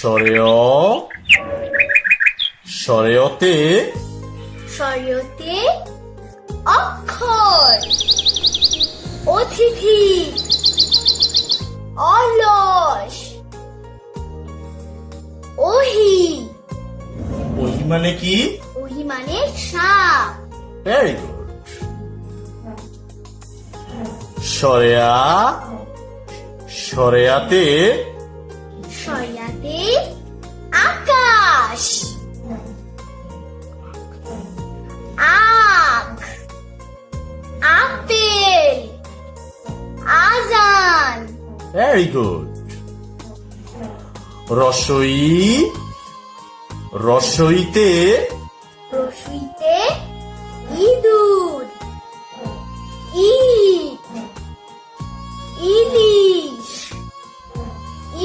সরেয় সরেয়তে শরীয়তে অক্ষর। অতিথি। অলস। ওহি। ওই মানে কি? ওহি মানে সাপ। ভেরি গুড সরেয়া। সরেয়াতে। শরিয়াতে ভেরি গুড রসই রসইতে রসুইতে ইঁদুর ইট ইলিশ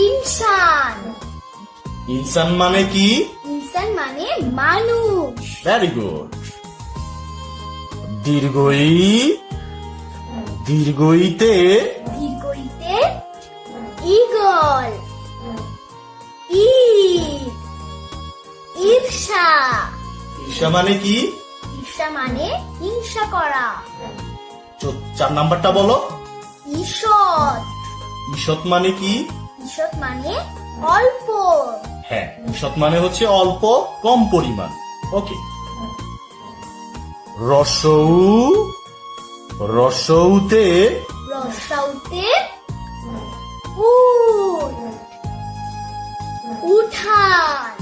ইনসান। ইনসান মানে কি? ইনসান মানে মানুষ। ভেরি গুড দীর্ঘই দীর্ঘইতে দীর্ঘইতে ঈদ ঈর্ষা। ঈশা মানে কি? ঈর্ষা মানে হিংসা করা। চার নাম্বারটা বলো। ঈষৎ। ঈষৎ মানে কি? ঈষৎ মানে অল্প। হ্যাঁ ঈষৎ মানে হচ্ছে অল্প কম পরিমাণ। ওকে। রসৌ রসৌতে রসাউতে উট উঠান।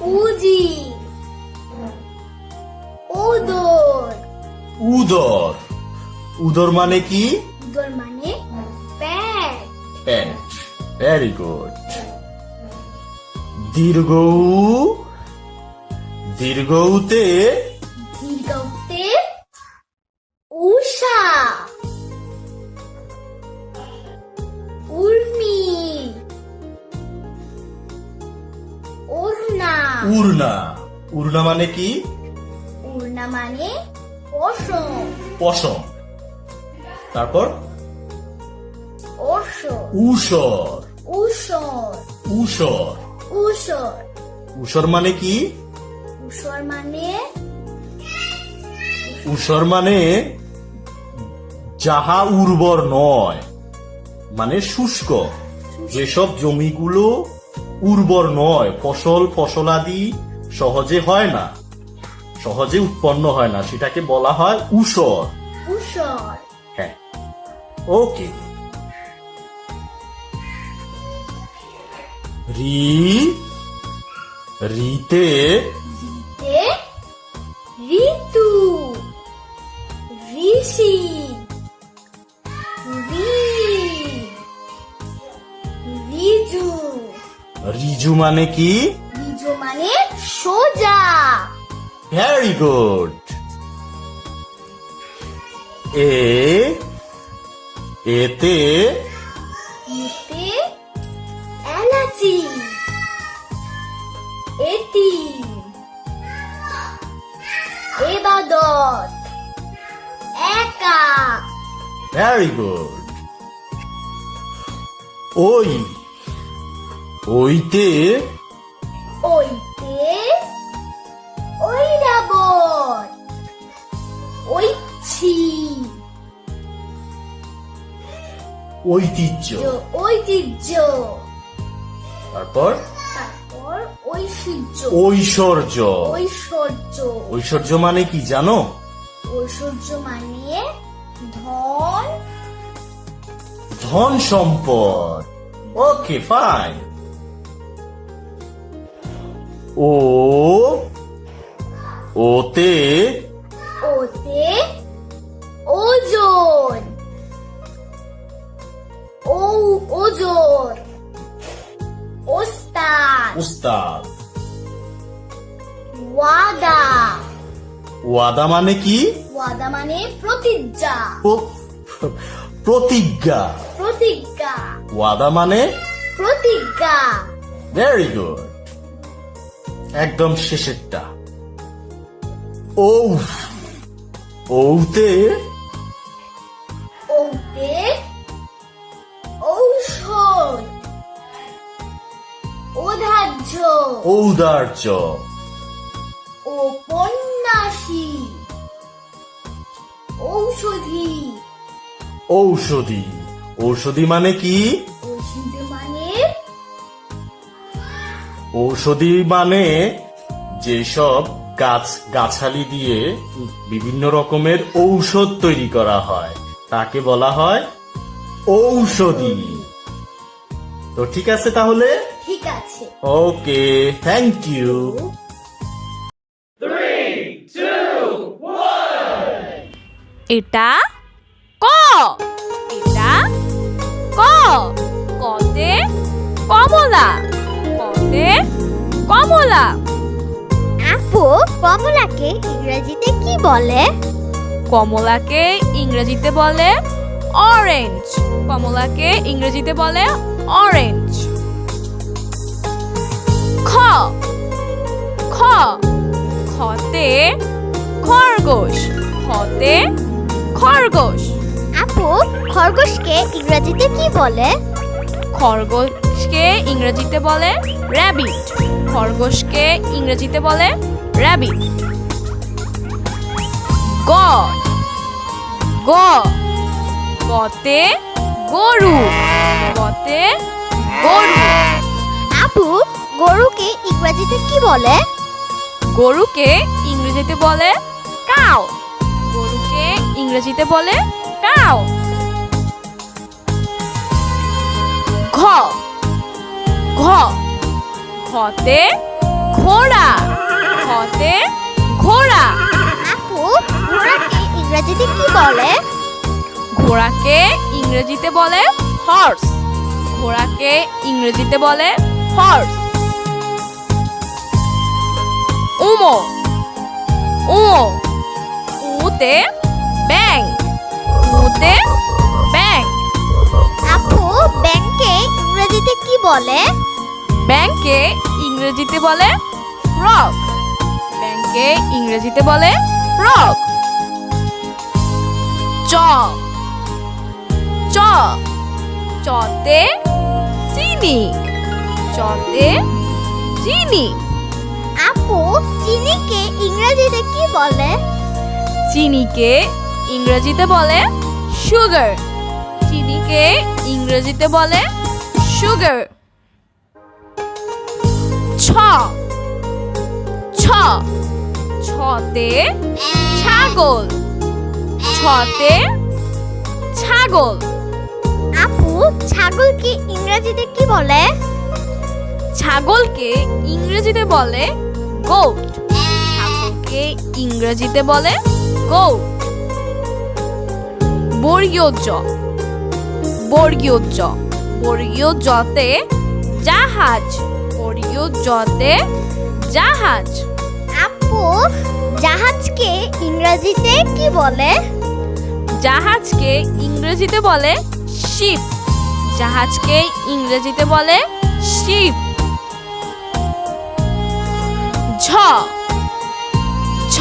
উজি। ওদর উদর। উদর মানে কি? উদর মানে প্যাট প্যান্ট ভেরি গুড দীর্ঘ দীর্ঘতে উড়না উড়না মানে কি? উড়না মানে পশম। পশম। তারপর? উষর। উষর। উষর। উষর। উষর মানে কি? উষর মানে? উষর মানে যাহা উর্বর নয় মানে শুষ্ক। যেসব জমিগুলো উর্বর নয় ফসল ফসলাদি সহজে হয় না। সহজে উৎপন্ন হয় না। সেটাকে বলা হয় উষর হ্যাঁ। ওকে। রি রিতে ঋতে। ঋষি। ঋজু রিজু। মানে কি? ঋজু মানে সোজা। ভেরি গুড এ এতে এতে এলাচি। এটি এবাদত। একা। ভেরি গুড ওই ওইতে ওইতে ঐতিহ্য। ঐতিহ্য। তারপর? তারপর ঐশ্বর্য। ঐশ্বর্য। ঐশ্বর্য। ঐশ্বর্য মানে কি জানো? ঐশ্বর্য মানে ধন। ধন সম্পদ। ওকে ফাইন ও ওতে ওতে উস্তাদ। ওয়াদা। ওয়াদা মানে কি? ওয়াদা মানে প্রতিজ্ঞা। প্রতিজ্ঞা। প্রতিজ্ঞা। ওয়াদা মানে? প্রতিজ্ঞা। ভেরি গুড একদম শেষেরটা। ও ওতে ঔদার্য। ঔপন্যাসী ঔষধি। ঔষধি। ঔষধি মানে কি? ঔষধ মানে? ঔষধি মানে যেসব গাছ গাছালি দিয়ে বিভিন্ন রকমের ঔষধ তৈরি করা হয়। তাকে বলা হয় ঔষধি। তো ঠিক আছে তাহলে? ঠিক আছে। ওকে থ্যাংক ইউ এটা ক। এটা ক। কতে কমলা। কতে কমলা। আপু কমলাকে ইংরেজিতে কি বলে? কমলাকে ইংরেজিতে বলে অরেঞ্জ কমলাকে ইংরেজিতে বলে অরেঞ্জ খ। খ। খতে খরগোশ। খতে খরগোশ। আপু খরগোশকে ইংরেজিতে কি বলে? খরগোশকে ইংরেজিতে বলে র্যাবিট। খরগোশকে ইংরেজিতে বলে র্যাবিট। গ। গ। গতে গরু। গতে গরু। আপু গরুকে ইংরেজিতে কি বলে? গরুকে ইংরেজিতে বলে কাউ। গরুকে ইংরেজিতে বলে কাউ। ঘ। ঘ। ঘতে ঘোড়া। ঘতে ঘোড়া। আপু ঘোড়াকে ইংরেজিতে কি বলে? ঘোড়াকে ইংরেজিতে বলে হর্স। ঘোড়াকে ইংরেজিতে বলে হর্স। উমো উমো উতে ব্যাং উতে ব্যাং আপু ব্যাংকে ইংরেজিতে কি বলে? ব্যাংকে ইংরেজিতে বলে ফ্রক ব্যাংকে ইংরেজিতে বলে ফ্রক চ. চ. চতে চিনি। চতে চিনি। আপু চিনিকে ইংরেজিতে কি বলে? চিনিকে ইংরেজিতে বলে সুগার চিনিকে ইংরেজিতে বলে সুগার ছ। ছ। ছতে ছাগল। ছতে ছাগল। আপু ছাগলকে ইংরেজিতে কি বলে? ছাগলকে ইংরেজিতে বলে গোট ছাগলকে ইংরেজিতে বলে গোট বর্গীয় জ বর্গীয় জ বর্গীয় জতে জাহাজ। বর্গীয় জতে জাহাজ। আপু জাহাজকে ইংরেজিতে কি বলে? জাহাজকে ইংরেজিতে বলে শিপ। জাহাজকে ইংরেজিতে বলে শিপ। ঝ ছ।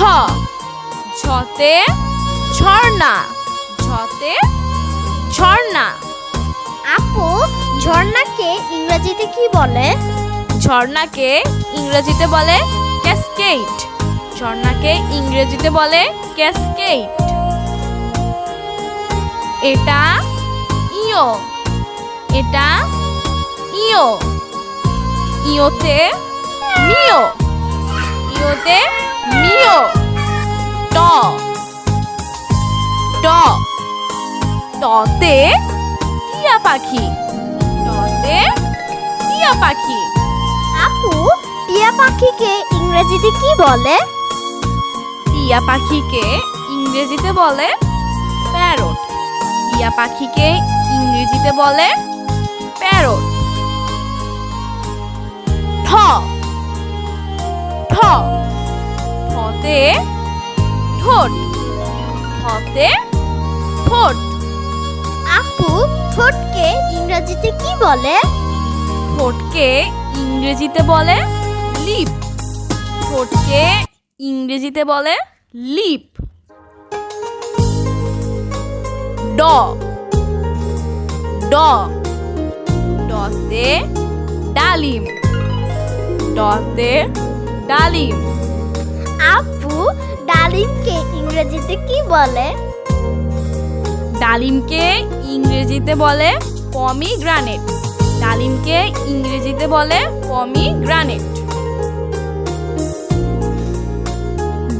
ঝতে ঝর্ণা। ঝতে ঝর্ণা। আপু ঝর্ণাকে ইংরেজিতে কি বলে? ঝর্ণাকে ইংরেজিতে বলে ক্যাসকেট ঝর্ণাকে ইংরেজিতে বলে ক্যাসকেট এটা ইও এটা ইও ইওতে মিও ইওতে মিও ট ট টতে টিয়া পাখি টতে টিয়া পাখি। আপু টিয়া পাখিকে ইংরেজিতে কি বলে? টিয়া পাখিকে ইংরেজিতে বলে প্যারট। টিয়া পাখিকে ইংরেজিতে বলে প্যারট। ঠ ঠ। ঠতে ঠোঁট। ঠতে ঠোঁট। আপু ঠোঁটকে ইংরেজিতে কি বলে? ঠোঁটকে ইংরেজিতে বলে লিপ। ঠোঁটকে ইংরেজিতে বলে লিপ। ড। ড। ডতে ডালিম। ডতে ডালিম। আপু ডালিমকে ইংরেজিতে কি বলে? ডালিমকে ইংরেজিতে বলে পমি গ্রানেট ডালিমকে ইংরেজিতে বলে পমি গ্রানেট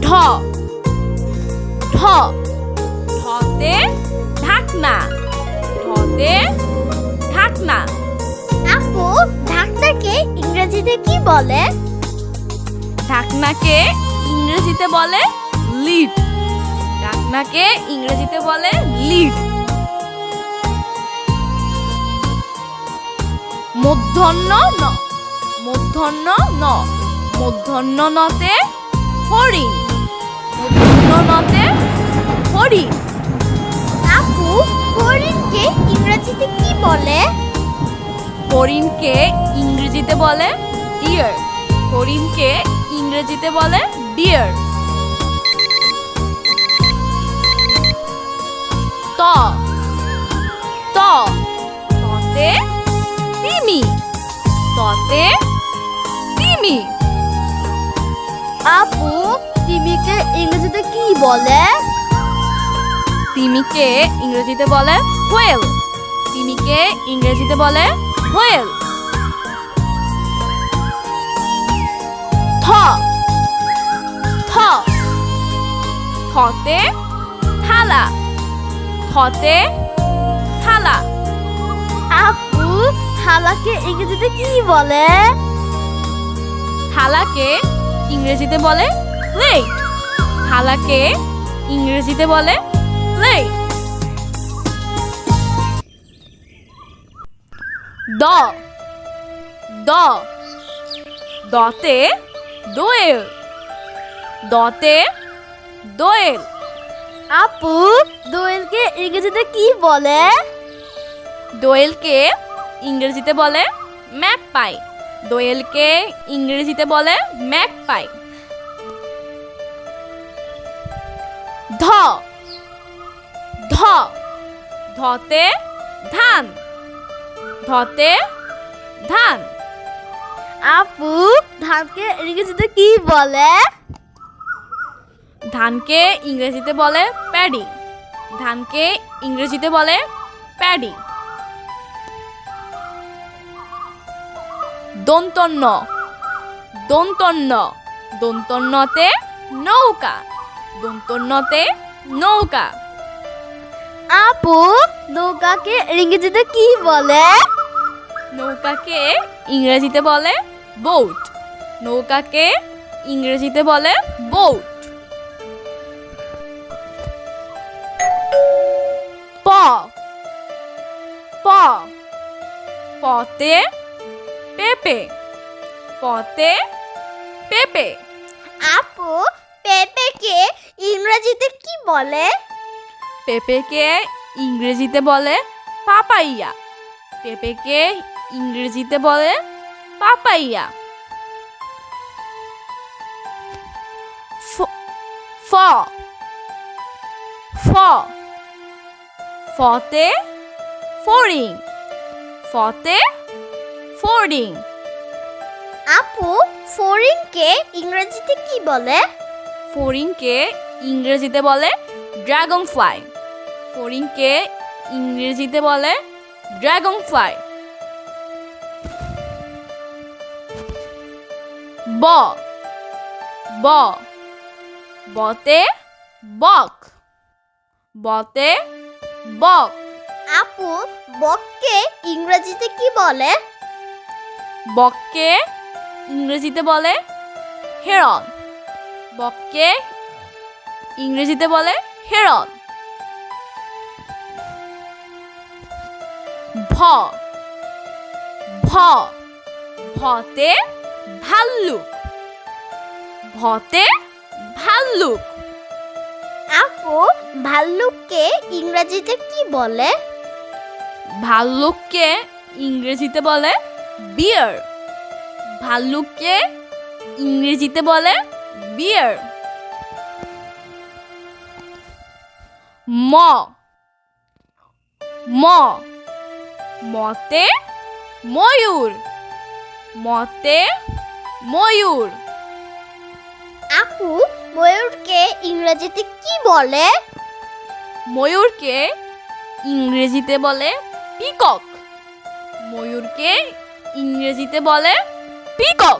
ঢ। ঢ। ঢতে ঢাকনা। ঢতে ঢাকনা। আপু ঢাকনাকে ইংরেজিতে কি বলে? ঢাকনাকে ইংরেজিতে বলে লিড। ঢাকনাকে ইংরেজিতে বলে লিড। মূর্ধন্য ন। মূর্ধন্য ন। মূর্ধন্য নতে হরিণ। মূর্ধন্য নতে হরিণ। আপু হরিণকে ইংরেজিতে কি বলে? হরিণকে ইংরেজিতে বলে ডিয়ার হরিণকে ইংরেজিতে বলে ডিয়ার ত। ত। ততে তিমি। ততে তিমি। আপু তিমিকে ইংরেজিতে কি বলে? তিমিকে ইংরেজিতে বলে হোয়েল তিমিকে ইংরেজিতে বলে হোয়েল থতে থালা থতে থালা আপু থালাকে ইংরেজিতে কি বলে? থালাকে ইংরেজিতে বলে প্লেট থালাকে ইংরেজিতে বলে প্লেট দ। দ। দতে দোয়েল। দতে দোয়েল। আপু দোয়েলকে ইংরেজিতে কি বলে? দোয়েলকে ইংরেজিতে বলে ম্যাক পাই দোয়েলকে ইংরেজিতে বলে ম্যাক পাই ধ। ধ। ধতে ধান। ধতে ধান। আপু ধানকে ইংরেজিতে কি বলে? ধানকে ইংরেজিতে বলে প্যাডি। ধানকে ইংরেজিতে বলে প্যাডি। দন্তন্য দন্তন্য দন্তন্যতে নৌকা। দন্তন্যতে নৌকা। আপু নৌকাকে ইংরেজিতে কি বলে? নৌকাকে ইংরেজিতে বলে বোট। নৌকাকে ইংরেজিতে বলে বোট। প। পতে পেপে। পতে পেপে। আপু পেঁপেকে ইংরেজিতে কি বলে? পেঁপেকে ইংরেজিতে বলে পাপাইয়া। পেঁপেকে ইংরেজিতে বলে পাপাইয়া। ফ- ফ। ফ। ফতে ফড়িং ফতে ফড়িং আপু ফড়িংকে ইংরেজিতে কি বলে? ফড়িংকে ইংরেজিতে বলে ড্রাগন ফ্লাই ফড়িংকে ইংরেজিতে বলে ড্রাগন ফ্লাই ব ব বতে বক বতে বক। আপু বককে ইংরেজিতে কি বলে? বককে ইংরেজিতে বলে হেরন। বককে ইংরেজিতে বলে হেরন। ভ। ভ। ভতে ভাল্লুক। ভতে ভাল্লুক। আপু ভাল্লুককে ইংরেজিতে কি বলে? ভাল্লুককে ইংরেজিতে বলে বিয়ার ভাল্লুককে ইংরেজিতে বলে বিয়ার ম। ম। মতে ময়ূর। মতে ময়ূর। ময়ূরকে ইংরেজিতে কি বলে? ময়ূরকে ইংরেজিতে বলে পিকক। ময়ূরকে ইংরেজিতে বলে পিকক।